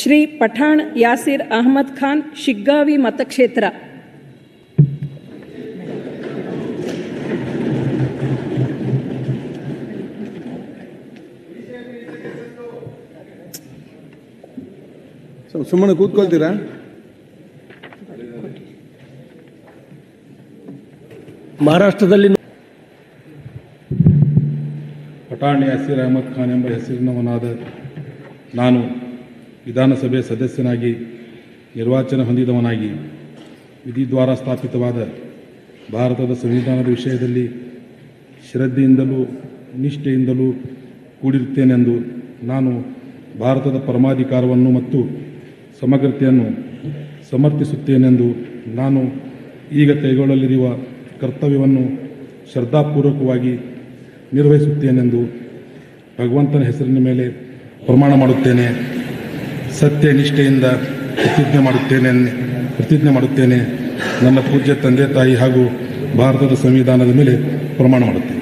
ಶ್ರೀ ಪಠಾಣ್ ಯಾಸಿರ್ ಅಹಮದ್ ಖಾನ್ ಶಿಗ್ಗಾವಿ ಮತಕ್ಷೇತ್ರ. ಸುಮ್ಮನೆ ಕೂತ್ಕೊಳ್ತೀರಾ? ಮಹಾರಾಷ್ಟ್ರದಲ್ಲಿ ಪಠಾಣಿ ಯಾಸಿರ್ ಅಹಮದ್ ಖಾನ್ ಎಂಬ ಹೆಸರಿನವನಾದ ನಾನು ವಿಧಾನಸಭೆ ಸದಸ್ಯನಾಗಿ, ನಿರ್ವಾಚನ ಹೊಂದಿದವನಾಗಿ ವಿಧಿದ್ವಾರ ಸ್ಥಾಪಿತವಾದ ಭಾರತದ ಸಂವಿಧಾನದ ವಿಷಯದಲ್ಲಿ ಶ್ರದ್ಧೆಯಿಂದಲೂ ನಿಷ್ಠೆಯಿಂದಲೂ ಕೂಡಿರುತ್ತೇನೆಂದು ನಾನು ಭಾರತದ ಪರಮಾಧಿಕಾರವನ್ನು ಮತ್ತು ಸಮಗ್ರತೆಯನ್ನು ಸಮರ್ಥಿಸುತ್ತೇನೆಂದು ನಾನು ಈಗ ಕೈಗೊಳ್ಳಲಿರುವ ಕರ್ತವ್ಯವನ್ನು ಶ್ರದ್ಧಾಪೂರ್ವಕವಾಗಿ ನಿರ್ವಹಿಸುತ್ತೇನೆಂದು ಭಗವಂತನ ಹೆಸರಿನ ಮೇಲೆ ಪ್ರಮಾಣ ಮಾಡುತ್ತೇನೆ. ಸತ್ಯ ನಿಷ್ಠೆಯಿಂದ ಪ್ರತಿಜ್ಞೆ ಮಾಡುತ್ತೇನೆ ಪ್ರತಿಜ್ಞೆ ಮಾಡುತ್ತೇನೆ. ನನ್ನ ಪೂಜ್ಯ ತಂದೆ ತಾಯಿ ಹಾಗೂ ಭಾರತದ ಸಂವಿಧಾನದ ಮೇಲೆ ಪ್ರಮಾಣ ಮಾಡುತ್ತೇನೆ.